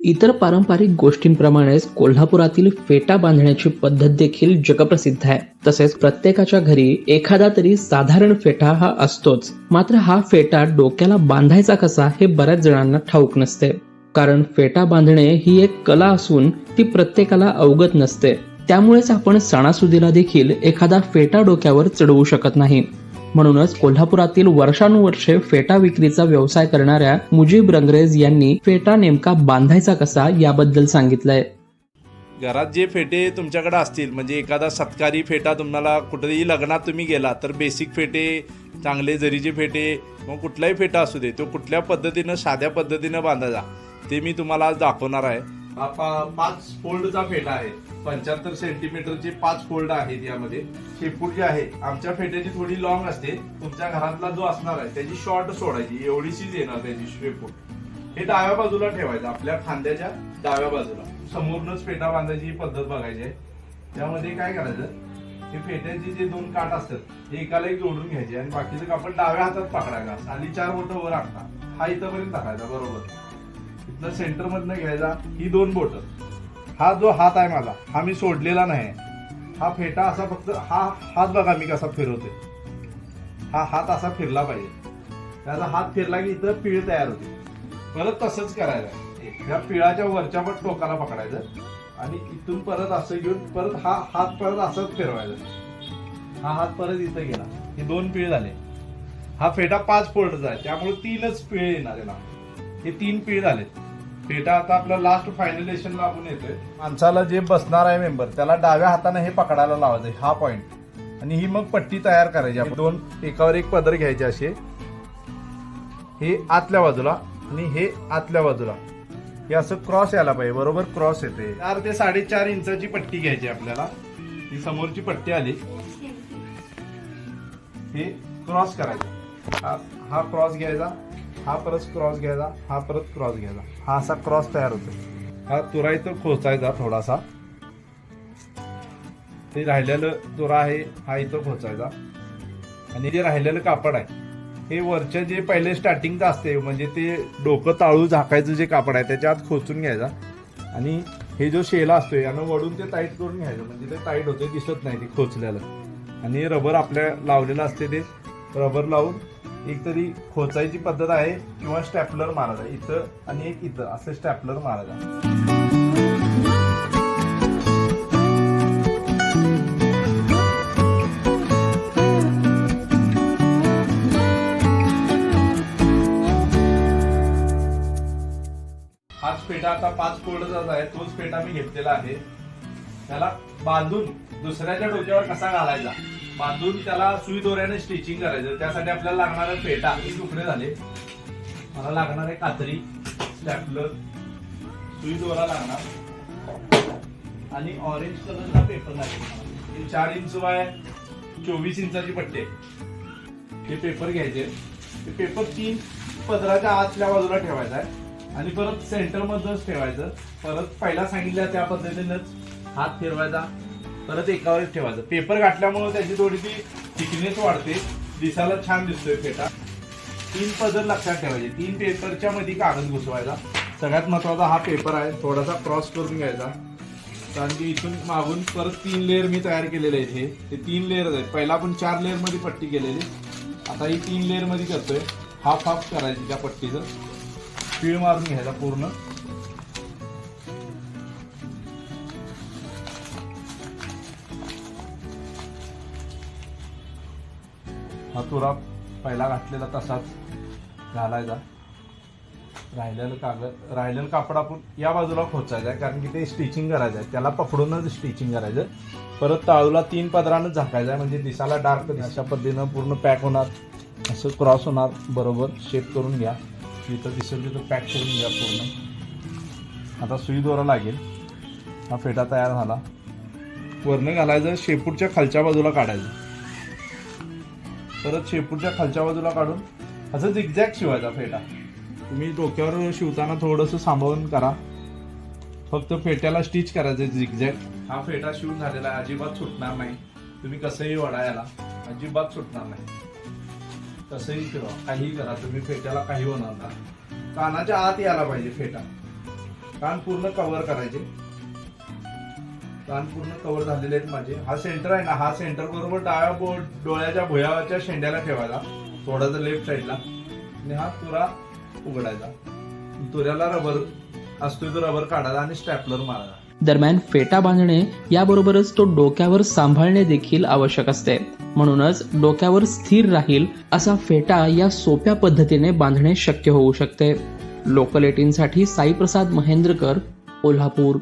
इतर पारंपरिक गोष्टींप्रमाणेच कोल्हापुरातील फेटा बांधण्याची पद्धत देखील जगप्रसिद्ध आहे. तसेच प्रत्येकाच्या घरी एखादा तरी साधारण फेटा हा असतोच. मात्र हा फेटा डोक्याला बांधायचा कसा हे बऱ्याच जणांना ठाऊक नसते. कारण फेटा बांधणे ही एक कला असून ती प्रत्येकाला अवगत नसते. त्यामुळेच आपण सणासुदीला देखील एखादा फेटा डोक्यावर चढवू शकत नाही. म्हणूनच कोल्हापुरातील वर्षानुवर्षे फेटा विक्रीचा व्यवसाय करणाऱ्या मुजीब रंगरेज यांनी फेटा नेमका बांधायचा कसा याबद्दल सांगितलंय. घरात जे फेटे तुमच्याकडे असतील म्हणजे एखादा सत्कारी फेटा तुम्हाला कुठेही लग्नात तुम्ही गेला तर बेसिक फेटे चांगले जरीचे फेटे मग कुठलाही फेटा असू दे तो कुठल्या पद्धतीनं साध्या पद्धतीनं बांधायचा ते मी तुम्हाला आज दाखवणार आहे. पाच फोल्डचा फेटा आहे. पंच्याहत्तर सेंटीमीटरचे पाच फोल्ड आहेत यामध्ये. शेपूट जी आहे. आमच्या फेट्याची थोडी लॉंग असते. तुमच्या घरातला जो असणार आहे त्याची शॉर्ट सोडायची. एवढीशीच येणार त्याची शेपूट हे डाव्या बाजूला ठेवायचं. आपल्या खांद्याच्या डाव्या बाजूला. समोरनच फेटा बांधायची ही पद्धत बघायची आहे. त्यामध्ये काय करायचं? हे फेट्याचे जे दोन काठ असतात हे एकाला एक जोडून घ्यायचे आणि बाकीचं कापड डाव्या हातात पकडायला साली चार बोट वर टाकता हा इथंपर्यंत टाकायचा बरोबर. इथलं सेंटर मधनं घ्यायचा. ही दोन बोट. हा जो हात आहे माझा हा मी सोडलेला नाही. हा फेटा असा फक्त हा हात बघा मी कसा फिरवते हा हात असा फिरला पाहिजे. त्याचा हात फिरला की इथं पीळ तयार होते. परत तसंच करायचं या पिळाच्या वरच्या पण टोकाला पकडायचं आणि इथून परत असं घेऊन परत हा हात परत असंच फिरवायचा. हा हात परत इथं गेला. हे दोन पिळ झाले. हा फेटा पाच फोल्डचा आहे. त्यामुळे तीनच पिळ येणार ना. हे तीन पिळ झाले फेटा आता आपला लास्ट फायनलेशनला आपण येतोय. माणसाला जे बसणार आहे मेंबर त्याला डाव्या हाताने हे पकडायला लावायचं हा पॉइंट आणि ही मग पट्टी तयार करायची आपण दोन एकावर एक पदर घ्यायचे असे. हे आतल्या बाजूला आणि हे आतल्या बाजूला. हे असं क्रॉस यायला पाहिजे बरोबर क्रॉस येते. चार ते साडेचार इंचाची पट्टी घ्यायची आपल्याला. ही समोरची पट्टी आली. हे क्रॉस करायचं. हा हा क्रॉस घ्यायचा हा परत क्रॉस घ्यायचा हा परत क्रॉस घ्यायचा. हा असा क्रॉस तयार होतो हा तुरा इथं खोचायचा थोडासा. ते राहिलेलं तुरा आहे हा इथं खोचायचा. आणि जे राहिलेलं कापड आहे हे वरच्या जे पहिले स्टार्टिंगचं असते म्हणजे ते डोकं ताळू झाकायचं जे कापड आहे त्याच्या आत खोचून घ्यायचा. आणि हे जो शेला असतो यानं वडून ते टाईट करून घ्यायचं. म्हणजे ते टाईट होते दिसत नाही ते खोचलेलं आणि रबर आपल्या लावलेलं असते ते. रबर लावून एक तरी खोचायची पद्धत आहे किंवा स्टॅपलर मारायचा इथं आणि एक इथं. असं स्टॅपलर मारायचा हाच पेटा आता पाच फोल्डचाच आहे. तोच पेटा मी घेतलेला आहे. त्याला बांधून दुसऱ्याच्या डोक्यावर कसा घालायचा? बांधून त्याला सुई दोऱ्याने स्टिचिंग करायचं. त्यासाठी आपल्याला लागणारे पेटा हे तुकडे झाले. मला लागणार आहे कात्री स्टॅपलर सुई दोरा लागणार. आणि ऑरेंज कलरचा पेपर लागेल हे चार इंच बाय चोवीस इंचाची पट्टे हे पेपर घ्यायचे ते पेपर तीन पदराच्या आतल्या बाजूला ठेवायचा आहे. आणि परत सेंटर ठेवायचं. परत पहिला सांगितल्या त्या पद्धतीनेच हात फिरवायचा. परत एकावरच ठेवायचं. पेपर गाठल्यामुळे त्याची थोडी ती थिकनेस वाढते. दिसायला छान दिसतोय फेटा तीन पदर लक्षात ठेवायचे. तीन पेपरच्या मध्ये कागद घुसवायचा. सगळ्यात महत्त्वाचा हा पेपर आहे. थोडासा क्रॉस करून घ्यायचा. कारण की इथून मागून परत तीन लेअर मी तयार केलेले आहेत हे. ते तीन लेअर आहेत. पहिला आपण चार लेअरमध्ये पट्टी केलेली. आता ही तीन लेअरमध्ये करतोय. हाफ हाफ करायची त्या पट्टीचं. पीळ मारून घ्यायचा पूर्ण. हा तुरा पहिला घातलेला तसाच घालायचा राहिलेलं कागद राहिलेलं कापड आपण या बाजूला खोचायचं आहे कारण की ते स्टिचिंग करायचं आहे. त्याला पकडूनच स्टिचिंग करायचं परत ताळूला तीन पदरानं झाकायचं आहे म्हणजे दिसायला डार्क अशा पद्धतीनं पूर्ण पॅक होणार. असं क्रॉस होणार. बरोबर. शेप करून घ्या. जिथं दिसेल तिथं पॅक करून घ्या पूर्ण. आता सुई दोरा लागेल. हा फेटा तयार झाला. वरनं घालायचं शेपूटच्या खालच्या बाजूला काढायचं. परत शेपूटच्या खालच्या बाजूला काढून असं एक्झॅक्ट शिवायचा फेटा. तुम्ही डोक्यावर शिवताना थोडंसं सांभाळून करा. फक्त फेट्याला स्टिच करायचं झिगझॅग हा फेटा शिवून झालेला आहे. अजिबात सुटणार नाही. तुम्ही कसंही वडा याला. अजिबात सुटणार नाही. कसंही फिरवा काहीही करा. तुम्ही फेट्याला काही होणार नाही. कानाच्या आत यायला पाहिजे फेटा. कान पूर्ण कव्हर करायचे. कान पूर्ण कव्हर झालेले आहेत माझे. हा सेंटर आहे ना हा सेंटर बरोबर डाव्या बोट डोळ्याच्या भुयाच्या शेंड्याला ठेवायला थोडासा लेफ्ट साईडला आणि हा तुरा उघडायचा. तुऱ्याला रबर असतो तो रबर काढायला आणि स्टॅपलर मारायला दरम्यान फेटा बांधणे याबरोबरच तो डोक्यावर सांभाळणे देखील आवश्यक असते. म्हणूनच डोक्यावर स्थिर राहील असा फेटा या सोप्या पद्धतीने बांधणे शक्य होऊ शकते. लोकल एटीनसाठी साईप्रसाद महेंद्रकर कोल्हापूर.